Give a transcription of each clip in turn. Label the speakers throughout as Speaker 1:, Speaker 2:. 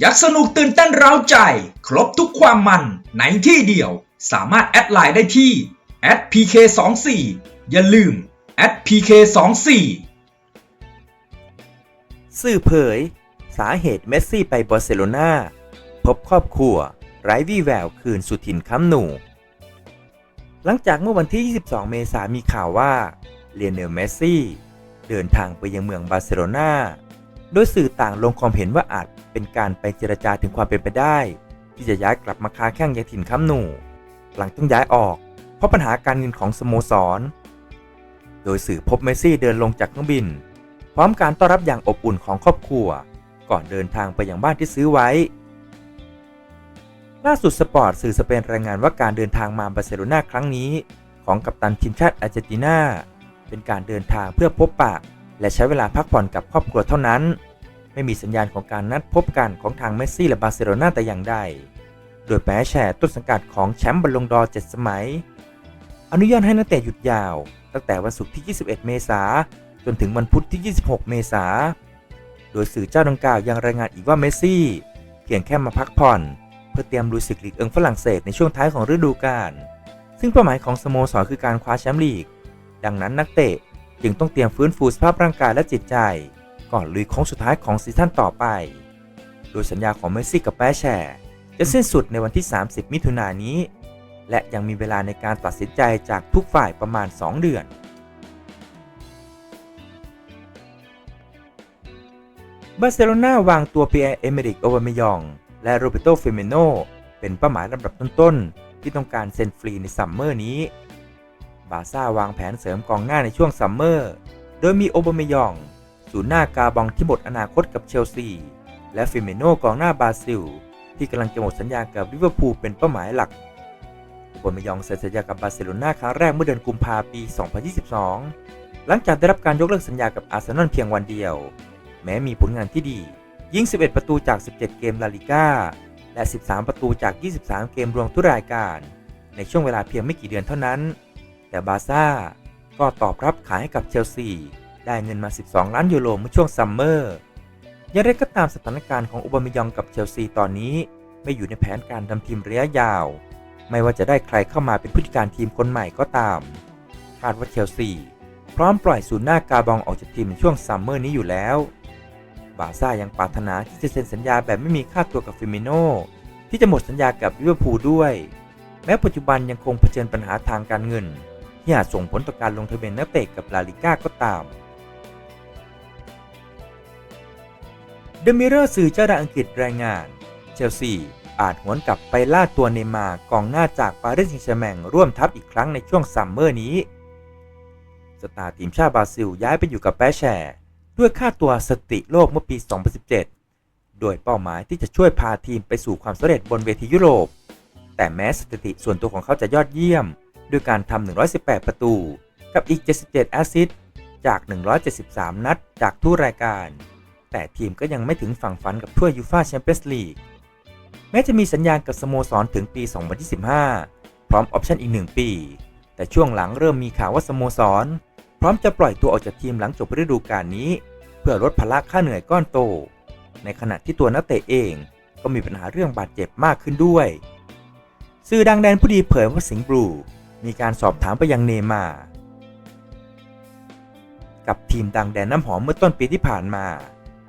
Speaker 1: อยากสนุกตื่นเต้นเร้าใจ ครบทุกความมันในที่เดียว สามารถแอดไลน์ได้ที่ @pk24 อย่าลืม @pk24
Speaker 2: สื่อเผย สาเหตุเมสซี่ไปบาร์เซโลนาพบครอบครัว ไร้วี่แววคืนสุถิ่นค้ำหนูหลังจากเมื่อวันที่ 22 เมษายนมีข่าวว่าเลียนเนลเมสซี่ เดินทางไปยังเมืองบาร์เซโลนา โดยสื่อต่างลงความเห็นว่าอาจเป็นการไปเจรจาถึงความเป็นไปได้ ที่จะย้ายกลับมาค้าแข่งยังถิ่นค้ำหนู หลังต้องย้ายออก เพราะปัญหาการเงินของสโมสร โดยสื่อพบเมสซี่เดินลงจากเครื่องบิน พร้อมการต้อนรับอย่างอบอุ่นของครอบครัว ก่อนเดินทางไปยังบ้านที่ซื้อไว้ ล่าสุดสปอร์ตสื่อสเปนรายงานว่าการเดินทางมาบาร์เซโลนาครั้งนี้ ของกัปตันทีมชาติอาร์เจนตินาเป็นการเดินทางเพื่อพบปะ และใช้เวลาพักผ่อนกับครอบครัวเท่านั้น ไม่มีสัญญาณของการนัดพบกันของทางเมสซี่และบาร์เซโลนาแต่อย่างใด โดยแม้แชร์ต้นสังกัดของแชมป์บอลลงดอร์เจ็ดสมัย อนุญาตให้นักเตะหยุดยาว ตั้งแต่วันศุกร์ที่ 21 เมษายนจนถึงวันพุธที่ 26 เมษาโดยสื่อเจ้าดังกล่าวยังรายงานอีกว่าเมสซี่เพียงแค่มาพักผ่อน เพื่อเตรียมลุยศึกลีกเอิงฝรั่งเศสในช่วงท้ายของฤดูกาลซึ่งเป้าหมายของสโมสรคือการคว้าแชมป์ลีก ดังนั้นนักเตะ จึงต้องเตรียมฟื้นฟูสภาพร่างกายและจิตใจ ก่อนลุยโค้งสุดท้ายของซีซั่นต่อไป โดยสัญญาของเมสซี่กับแปรแชร์ จะสิ้นสุดในวันที่ 30 มิถุนายนนี้ และยังมีเวลาในการตัดสินใจจากทุกฝ่ายประมาณ 2 เดือนบาร์เซโลนาวางตัวเปียร์เอเมริกโอเบามยอง และโรเบโตเฟเมโนเป็นเป้าหมายลำดับต้นๆ ที่ต้องการเซ็นฟรีในซัมเมอร์นี้ บาร์ซ่าวางแผนเสริมกองหน้าในช่วงซัมเมอร์ โดยมีโอเบามยองศูนย์หน้ากาบองที่หมดอนาคตกับเชลซี และเฟเมโนกองหน้าบราซิล ที่กำลังจะหมดสัญญากับลิเวอร์พูลเป็นเป้าหมายหลักโอเบามยองเซ็นสัญญากับบาร์เซโลนาครั้งแรกเมื่อเดือนกุมภาพันธ์ปี 2022 หลังจากได้รับการยกเลิกสัญญากับอาร์เซนอลเพียงวันเดียว แม้มีผลงานที่ดี ยิง 11 ประตูจาก 17 เกมลาลิก้าและ 13 ประตูจาก 23 เกมรวมทุกรายการ ในช่วงเวลาเพียงไม่กี่เดือนเท่านั้น แต่บาซ่าก็ตอบรับขายให้กับเชลซี ได้เงินมา 12 ล้านยูโรเมื่อช่วงซัมเมอร์อย่างไรก็ตามสถานการณ์ของอุบามยองกับเชลซีตอนนี้ไม่อยู่ในแผนการทำทีมระยะยาว ไม่ว่าจะได้ใครเข้ามาเป็นผู้จัดการทีมคนใหม่ก็ตาม คาดว่าเชลซี พร้อมปล่อยศูนย์หน้ากาบองออกจากทีมในช่วงซัมเมอร์นี้อยู่แล้ว บาซ่ายังปรารถนาที่จะเซ็นสัญญาแบบไม่มีค่าตัวกับฟิมิโนที่จะหมดสัญญากับลิเวอร์พูลด้วย แม้ปัจจุบันยังคงเผชิญปัญหาทางการเงิน ที่อาจส่งผลต่อการลงทะเบียนนักเตะกับลาลิก้าก็ตาม เดมิเรอร์สื่อเจ้าดังอังกฤษรายงาน เชลซีอาจหวนกลับไปล่าตัวเนมากองหน้าจากปารีสแซงต์แชร์แมงร่วมทัพอีกครั้งในช่วงซัมเมอร์นี้ สตาร์ทีมชาติบราซิลย้ายไปอยู่กับแปรแชร์ด้วยค่าตัวสติโลกเมื่อปี 2017 โดยเป้าหมายที่จะช่วยพาทีมไปสู่ความสำเร็จบนเวทียุโรป แต่แม้สถิติส่วนตัวของเขาจะยอดเยี่ยม ด้วยการทำ 118 ประตู กับอีก 77 แอสซิสต์จาก 173 นัดจากทุกรายการ แต่ทีมก็ยังไม่ถึงฝั่งฝันกับถ้วยยูฟาแชมเปี้ยนส์ลีก แม้จะมีสัญญาณกับสโมสรถึงปี 2025 พร้อมออปชั่นอีก 1 ปี แต่ช่วงหลังเริ่มมีข่าวว่าสโมสร พร้อมจะปล่อยตัวออกจากทีมหลังจบฤดูกาลนี้ เพื่อลดภาระค่าเหนื่อยก้อนโต ในขณะที่ตัวนักเตะเองก็มีปัญหาเรื่องบาดเจ็บมากขึ้นด้วย สื่อดังแดนผู้ดีเผยว่าสิงห์บลู มีการสอบถามไปยังเนมา กับทีมดังแดนน้ำหอมเมื่อต้นปีที่ผ่านมา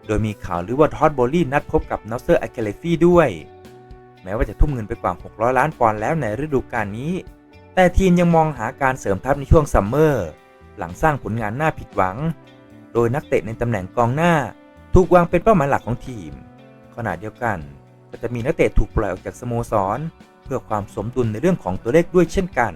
Speaker 2: โดยมีข่าวหรือว่าทอดโบลี่นัดพบกับนอสเซอร์อะเคเลฟี่ด้วย แม้ว่าจะทุ่มเงินไปกว่า 600 ล้านปอนด์แล้วในฤดูกาลนี้ แต่ทีมยังมองหาการเสริมทัพในช่วงซัมเมอร์หลังสร้างผลงานน่าผิดหวัง โดยนักเตะในตำแหน่งกองหน้า ถูกวางเป็นเป้าหมายหลักของทีม ขณะเดียวกันก็จะมีนักเตะถูกปล่อยออกจากสโมสร เพื่อความสมดุลในเรื่องของตัวเลขด้วยเช่นกัน